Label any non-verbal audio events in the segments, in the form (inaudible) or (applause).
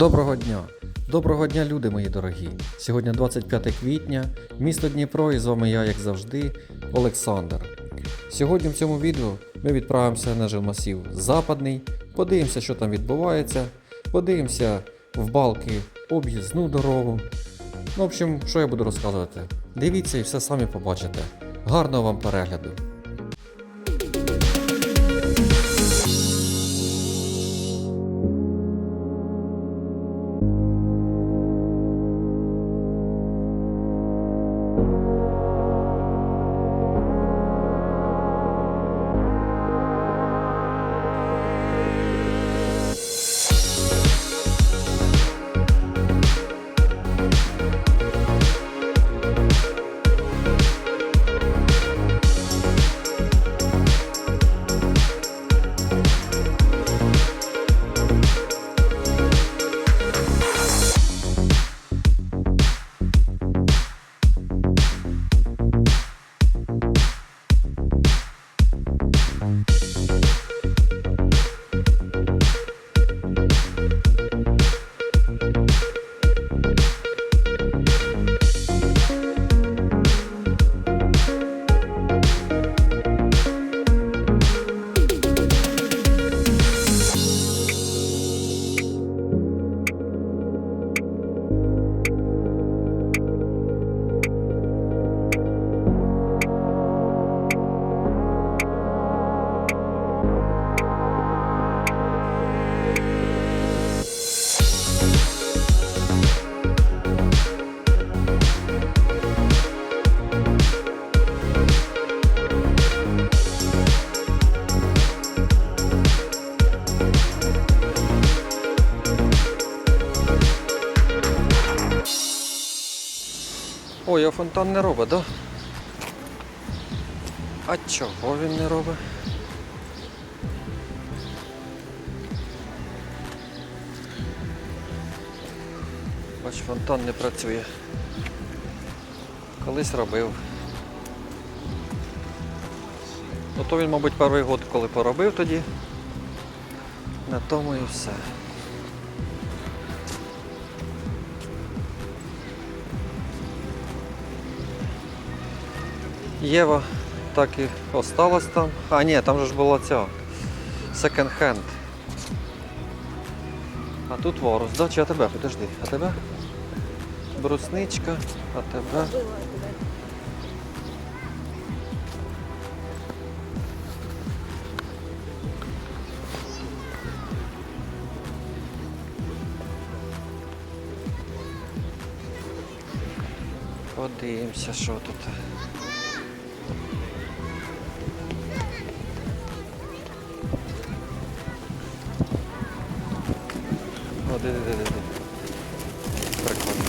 Доброго дня! Доброго дня, люди мої дорогі! Сьогодні 25 квітня, місто Дніпро, і з вами я, як завжди, Олександр. Сьогодні в цьому відео ми відправимося на жилмасів Западний, подивимося, що там відбувається, подивимося в балки об'їзну дорогу. Ну, в общем, що я буду розказувати? Дивіться і все самі побачите. Гарного вам перегляду! Фонтан не робить, да? А чого він не робить? Бач, фонтан не працює. Колись робив. Ну то він, мабуть, перший год, коли поробив тоді. На тому і все. Єва так і осталась там. А, ні, там же ж була ця секонд-хенд. А тут ворос, да? Чи тебе? Подожди, а тебе? Брусничка, а тебе. Подивимося, що тут. Де, де, де, де. Прикольно.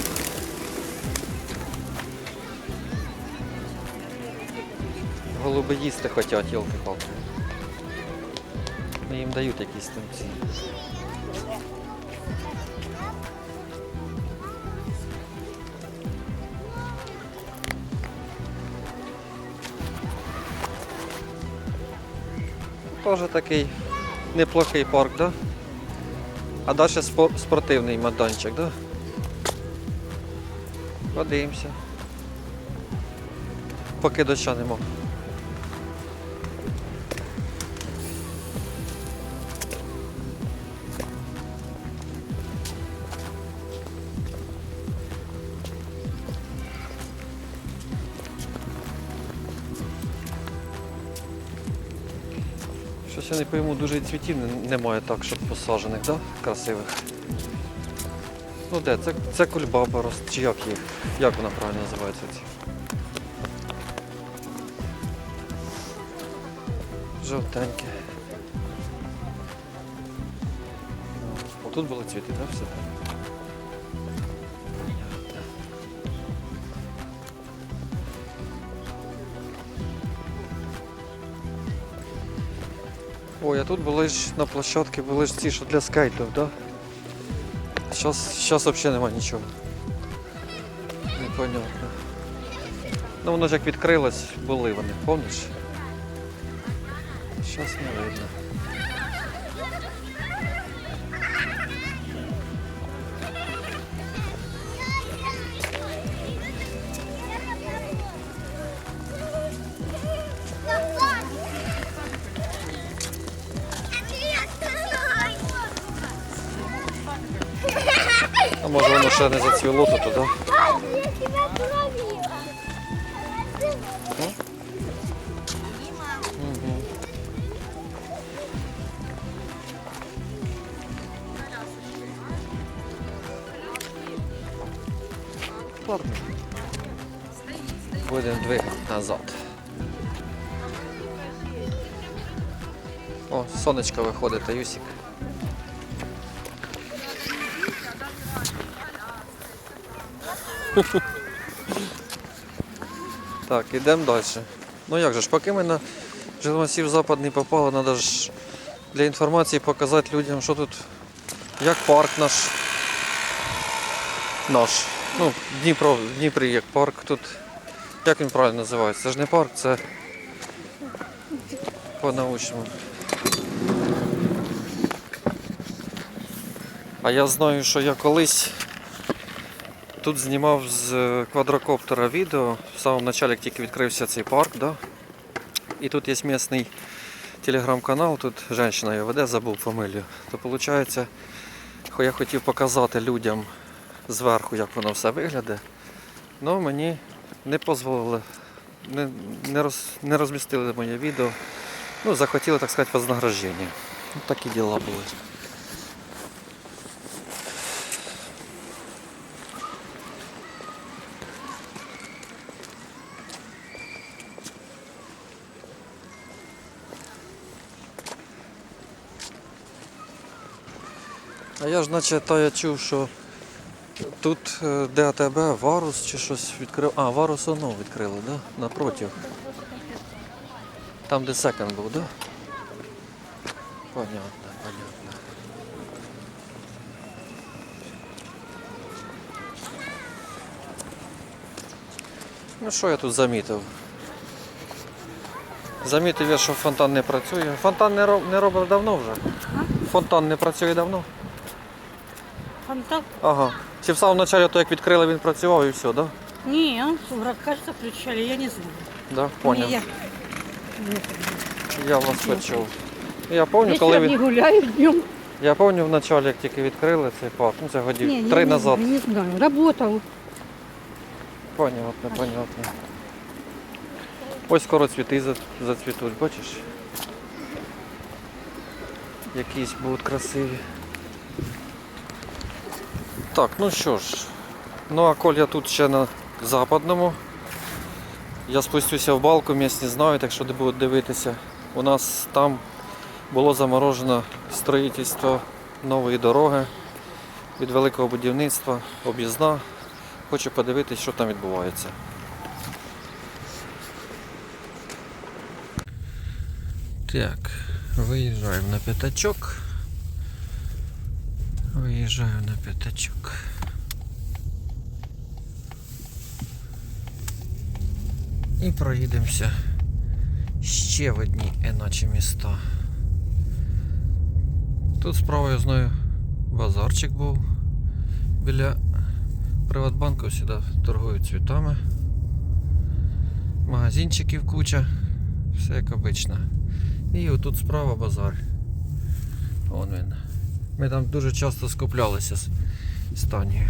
Голуби їсти хочуть, йолки-палки. Ну, їм дають якісь там ці. Тоже такий неплохий парк, да? А далі спортивний майданчик, да? Подивимося. Поки доща нема. Щось не пойму, дуже цвітів немає так, щоб посаджених, да? Красивих. Ну де? Це, це кульбаба роз... чи як їх? Як вона правильно називається ці? Жовтеньке. Тут були цвіти, так? Все. Ой, а тут були ж на площадці були ж ці, що для скайтів? Да? Зараз зараз взагалі нема нічого. Непонятно. Ну воно ж як відкрилось, були вони, помниш? Зараз не видно. Може воно ще не зацвіло тут, да? Тебя травила. Будемо двигати назад. О, сонечко виходить, та Юсік. (laughs) Так, ідемо далі. Ну як же ж, поки ми на жилмасів запад не попали, треба ж для інформації показати людям, що тут, як парк наш. Наш. Ну, Дніпро, Дніпрі як парк тут. Як він правильно називається? Це ж не парк, це по-научному. А я знаю, що я колись тут знімав з е, квадрокоптера відео в самому початку, тільки відкрився цей парк, да? і тут є місний телеграм-канал, тут жінка його веде, забув фамилію. То виходить, я хотів показати людям зверху, як воно все виглядає. але мені не дозволили, не, не, роз, не розмістили моє відео. Ну, захотіли, так сказати, вознаграждення. Ну, такі діла були. А я ж наче та я чув, що тут е, де АТБ, Варус чи щось відкрив. А, Варус оно відкрили, да? Напротив. Там, де секонд був, да? Понятно, понятно. Ну що я тут замітив? Замітив я, що фонтан не працює. Фонтан не робив давно вже. Фонтан не працює давно. Фонтан? Ага. Чи в самому початку, то як відкрили, він працював і все, да? Не, он, кажется, включали, я не знаю. Да, понял. Не, я. Я вас почув. Я пам'ятаю, коли Вечером не він. гуляю днем. Я пам'ятаю в началі, як тільки відкрили цей парк. Ну це годів Не, три не, назад. знаю, не знаю. Работал. Понятно, понятно. Ось скоро цвіти зацвітуть, бачиш? Якісь будуть красиві. Так, ну що ж. Ну а коль я тут ще на западному. Я спустюся в балку, місць не знаю, так що де будуть дивитися. У нас там було заморожено строїтельство нової дороги від великого будівництва, об'їзна. Хочу подивитись, що там відбувається. Так, виїжджаємо на п'ятачок. Виїжджаю на п'ятачок. І проїдемося ще в одні іначе міста. Тут справа я знаю базарчик був біля Приватбанку сюди торгують цвітами. Магазинчиків куча. Все як обично. І отут справа базар. Вон він. Ми там дуже часто скуплялися з з Танією.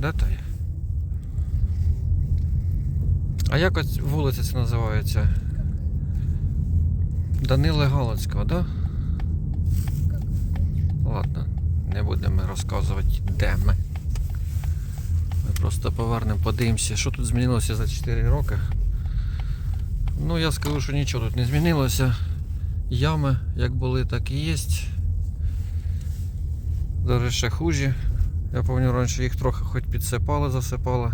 Де є? А як ось вулиця це називається? Данила Галицького, да? Ладно, не будемо розказувати, де ми. Ми просто повернемо, подивимося, що тут змінилося за 4 роки. Ну, я скажу, що нічого тут не змінилося. Ями як були, так і є. Зараз ще хужі. Я пам'ятаю, раніше їх трохи хоч підсипали, засипали.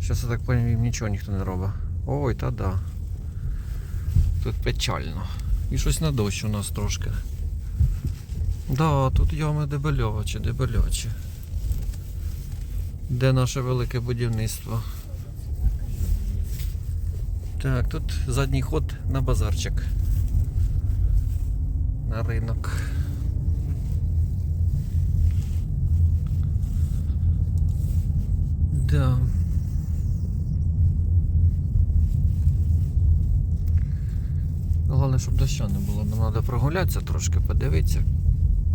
Зараз я так пам'ятаю, їм нічого ніхто не робить. Ой, та да. Тут печально. І щось на дощ у нас трошки. Да, тут ями дебельовачі, дебельовачі. Де наше велике будівництво? Так, тут задній ход на базарчик. На ринок. Да. Головне, щоб дощу не було. Нам треба прогулятися трошки, подивитися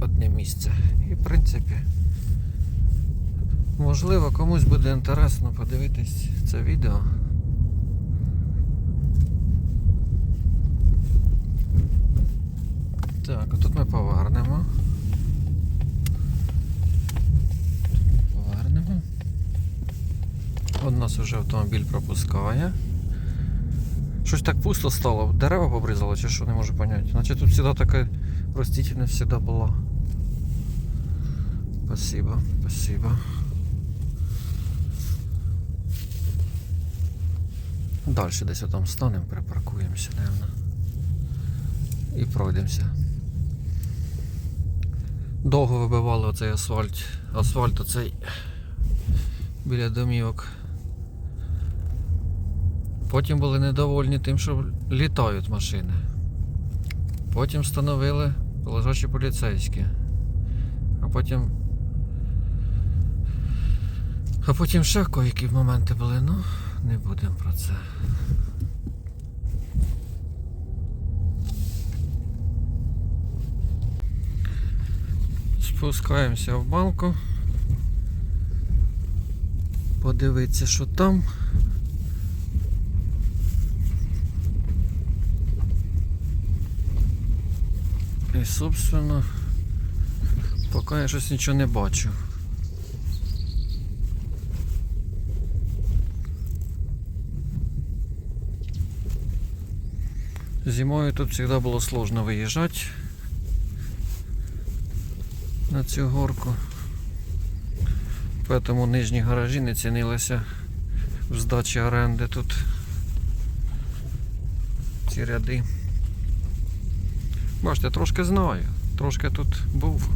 одне місце. І в принципі Можливо, комусь буде інтересно подивитись це відео. Так, а тут ми повернемо. От нас вже автомобіль пропускає. Щось так пусто стало, дерева побризало чи що, не можу поняти. Значить тут завжди така растительность всегда була. Спасибо, спасибо. Дальше десь там станемо, припаркуємося, напевно. І пройдемося. Довго вибивали оцей асфальт. Асфальт оцей біля домівок. Потім були недовольні тим, що літають машини. Потім встановили лежачі поліцейські. А потім. А потім ще які моменти були, ну, не будемо про це. Спускаємося в банку. Подивитися, що там. І, собственно, поки я щось нічого не бачу. Зимою тут завжди було сложно виїжджати на цю горку. Поэтому нижні гаражі не цінилися в здачі оренди тут. Ці ряди. Бачите, трошки знаю, трошки тут був.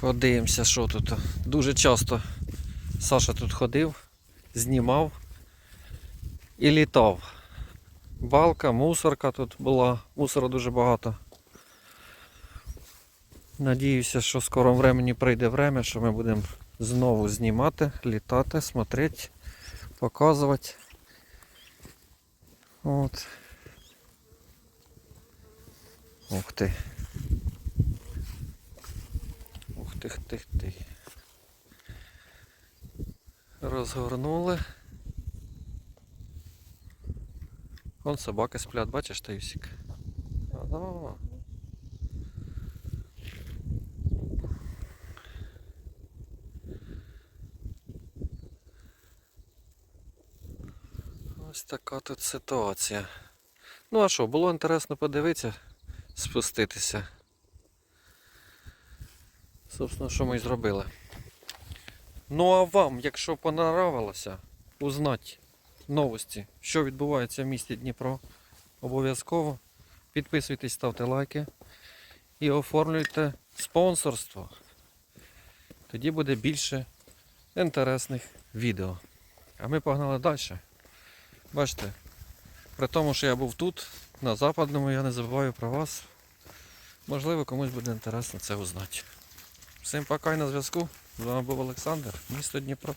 Подивимося, що тут. Дуже часто Саша тут ходив, знімав і літав. Балка, мусорка тут була, мусора дуже багато. Надіюся, що в скорому времені прийде время, що ми будемо знову знімати, літати, смотрети, показувати. От. Ух ти. Ух тих тих тих. Розгорнули. Вон собаки сплять, бачиш, Таїсік? Ага. Ось така тут ситуація. Ну а що, було інтересно подивитися, спуститися. Собственно, що ми і зробили. Ну а вам, якщо понравилося, узнати новості, що відбувається в місті Дніпро, обов'язково підписуйтесь, ставте лайки і оформлюйте спонсорство. Тоді буде більше інтересних відео. А ми погнали далі. Бачите, при тому, що я був тут, на западному, я не забуваю про вас. Можливо, комусь буде інтересно це узнати. Всім пока і на зв'язку. З вами був Олександр, місто Дніпро.